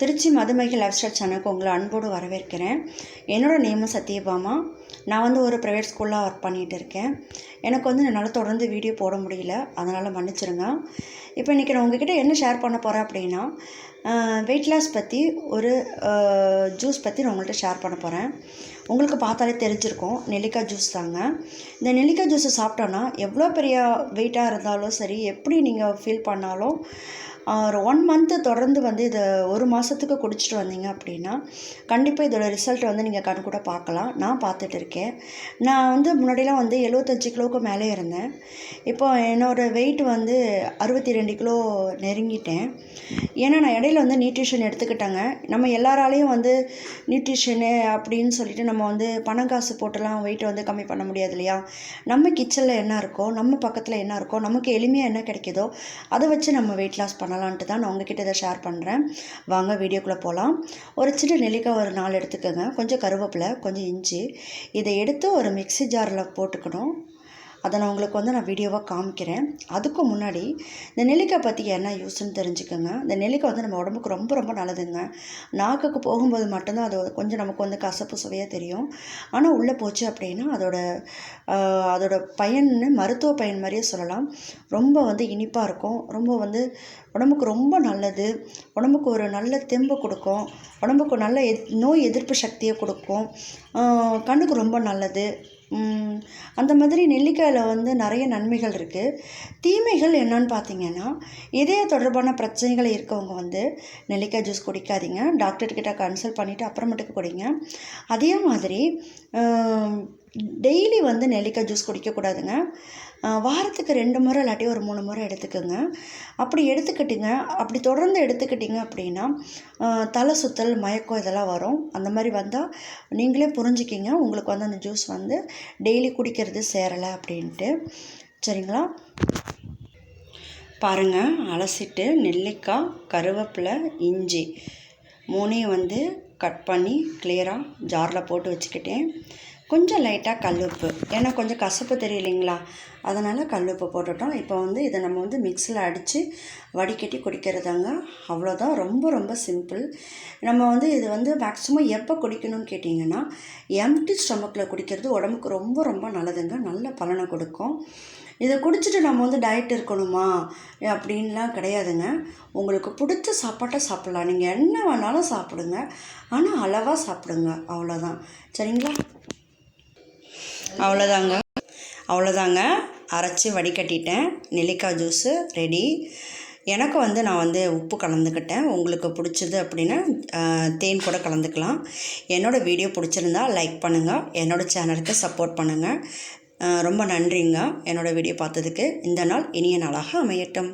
Trichy மதுமகி life style சேனலுக்கு உங்களை அன்போடு வரவேற்கிறேன். என்னோடய நேமு சத்யபாமா. நான் வந்து ஒரு ப்ரைவேட் ஸ்கூலில் ஒர்க் பண்ணிகிட்டு இருக்கேன். எனக்கு வந்து என்னால் தொடர்ந்து வீடியோ போட முடியல. அதனால் மன்னிச்சிருங்க. இப்போ இன்றைக்கி நான் உங்ககிட்ட என்ன ஷேர் பண்ண போகிறேன் அப்படின்னா வெயிட் லாஸ் பற்றி ஒரு ஜூஸ் பற்றி நான் உங்கள்கிட்ட ஷேர் பண்ண போகிறேன் உங்களுக்கு பார்த்தாலே தெரிஞ்சிருக்கும். நெல்லிக்காய் ஜூஸ் தாங்க. இந்த நெல்லிக்காய் ஜூஸை சாப்பிட்டோன்னா எவ்வளோ பெரிய வெயிட்டாக இருந்தாலும் சரி எப்படி நீங்கள் ஃபீல் பண்ணாலும் ஒரு ஒன் மந்த்து தொடர்ந்து வந்து இதை ஒரு மாதத்துக்கு குடிச்சிட்டு வந்தீங்க அப்படின்னா கண்டிப்பாக இதோட ரிசல்ட் வந்து நீங்கள் கண் கூட பார்க்கலாம். நான் பார்த்துட்டு இருக்கேன். நான் வந்து முன்னாடிலாம் வந்து எழுபத்தஞ்சு கிலோவுக்கு மேலே இருந்தேன். இப்போ என்னோடய வெயிட் வந்து அறுபத்தி ரெண்டு கிலோ நெருங்கிட்டேன். ஏன்னா நான் இடையில வந்து நியூட்ரிஷன் எடுத்துக்கிட்டேங்க. நம்ம எல்லாராலையும் வந்து நியூட்ரிஷனு அப்படின்னு சொல்லிட்டு நம்ம வந்து பணம் காசு போட்டுலாம் வெயிட்டை வந்து கம்மி பண்ண முடியாது இல்லையா? நம்ம கிச்சனில் என்ன இருக்கோ நம்ம பக்கத்தில் என்ன இருக்கோ நமக்கு எளிமையாக என்ன கிடைக்குதோ அதை வச்சு நம்ம வெயிட் லாஸ் பண்ணலாம். பண்ணலான்ட்டு தான் நான் உங்ககிட்ட இதை ஷேர் பண்ணுறேன் வாங்க வீடியோக்குள்ளே போகலாம் ஒரு சின்ன நெல்லிக்காய் ஒரு நாலு எடுத்துக்கோங்க. கொஞ்சம் கருவேப்பிலை கொஞ்சம் இஞ்சி. இதை எடுத்து ஒரு மிக்ஸி ஜாரில் போட்டுக்கணும். அதை நான் உங்களுக்கு வந்து நான் வீடியோவாக காமிக்கிறேன். அதுக்கு முன்னாடி இந்த நெல்லிக்காய் பற்றி என்ன யூஸ்ன்னு தெரிஞ்சுக்கோங்க. இந்த நெல்லிக்காய் வந்து நம்ம உடம்புக்கு ரொம்ப ரொம்ப நல்லதுங்க. நாக்குக்கு போகும்போது மட்டும்தான் அது கொஞ்சம் நமக்கு வந்து கசப்பு சுவையாக தெரியும். ஆனால் உள்ளே போச்சு அப்படின்னா அதோட அதோட பயன்னு மருத்துவ பயன் மாதிரியே சொல்லலாம். ரொம்ப வந்து இனிப்பாக இருக்கும். ரொம்ப வந்து உடம்புக்கு ரொம்ப நல்லது. உடம்புக்கு ஒரு நல்ல தெம்பு கொடுக்கும். உடம்புக்கு நல்ல எத் நோய் எதிர்ப்பு சக்தியை கொடுக்கும். கண்ணுக்கு ரொம்ப நல்லது. அந்த மாதிரி நெல்லிக்காயில் வந்து நிறைய நன்மைகள் இருக்குது தீமைகள் என்னன்னு பார்த்தீங்கன்னா இதய தொடர்பான பிரச்சனைகள் இருக்கவங்க வந்து நெல்லிக்காய் ஜூஸ் குடிக்காதீங்க. டாக்டர்கிட்ட கன்சல்ட் பண்ணிவிட்டு அப்புறமேட்டுக்கு குடிங்க. அதே மாதிரி டெய்லி வந்து நெல்லிக்காய் ஜூஸ் குடிக்கக்கூடாதுங்க. வாரத்துக்கு ரெண்டு முறை இல்லாட்டி ஒரு மூணு முறை எடுத்துக்கோங்க. அப்படி எடுத்துக்கிட்டீங்க அப்படி தொடர்ந்து எடுத்துக்கிட்டீங்க அப்படின்னா தலை சுத்தல் மயக்கம் இதெல்லாம் வரும். அந்த மாதிரி வந்தால் நீங்களே புரிஞ்சுக்கிங்க உங்களுக்கு வந்து அந்த ஜூஸ் வந்து டெய்லி குடிக்கிறது சேரலை அப்படின்ட்டு. சரிங்களா? பாருங்கள் அலசிட்டு நெல்லிக்காய் கருவேப்பிலை இஞ்சி மூணையும் வந்து கட் பண்ணி கிளியராக ஜாரில் போட்டு வச்சுக்கிட்டேன். கொஞ்சம் லைட்டாக கல்லுப்பு. ஏன்னா கொஞ்சம் கசப்பு தெரியலைங்களா? அதனால் கல்லுப்பு போட்டுட்டோம். இப்போ வந்து இதை நம்ம வந்து மிக்சியில் அடித்து வடிகட்டி குடிக்கிறதாங்க. அவ்வளோதான் ரொம்ப ரொம்ப சிம்பிள் நம்ம வந்து இது வந்து மேக்ஸிமம் எப்போ குடிக்கணும்னு கேட்டிங்கன்னா எம்டி ஸ்டொமக்கில் குடிக்கிறது உடம்புக்கு ரொம்ப ரொம்ப நல்லதுங்க. நல்ல பலனை கொடுக்கும். இதை குடிச்சிட்டு நம்ம வந்து டயட் இருக்கணுமா? அப்படின்லாம் கிடையாதுங்க. உங்களுக்கு பிடிச்ச சாப்பாட்டை சாப்பிட்லாம். நீங்கள் என்ன வேணாலும் சாப்பிடுங்க. ஆனால் அளவாக சாப்பிடுங்க. அவ்வளோதான் சரிங்களா? அவ்வளோதாங்க. அவ்வளோதாங்க. அரைச்சி வடிகட்டிட்டேன். நெல்லிக்காய் ஜூஸு ரெடி. எனக்கு வந்து நான் வந்து உப்பு கலந்துக்கிட்டேன். உங்களுக்கு பிடிச்சது அப்படின்னா தேன் கூட கலந்துக்கலாம். என்னோடய வீடியோ பிடிச்சிருந்தா லைக் பண்ணுங்கள் என்னோடய சேனலுக்கு சப்போர்ட் பண்ணுங்கள் ரொம்ப நன்றிங்க. என்னோடய வீடியோ பார்த்ததுக்கு இந்த நாள் இனிய நாளாக அமையட்டும்.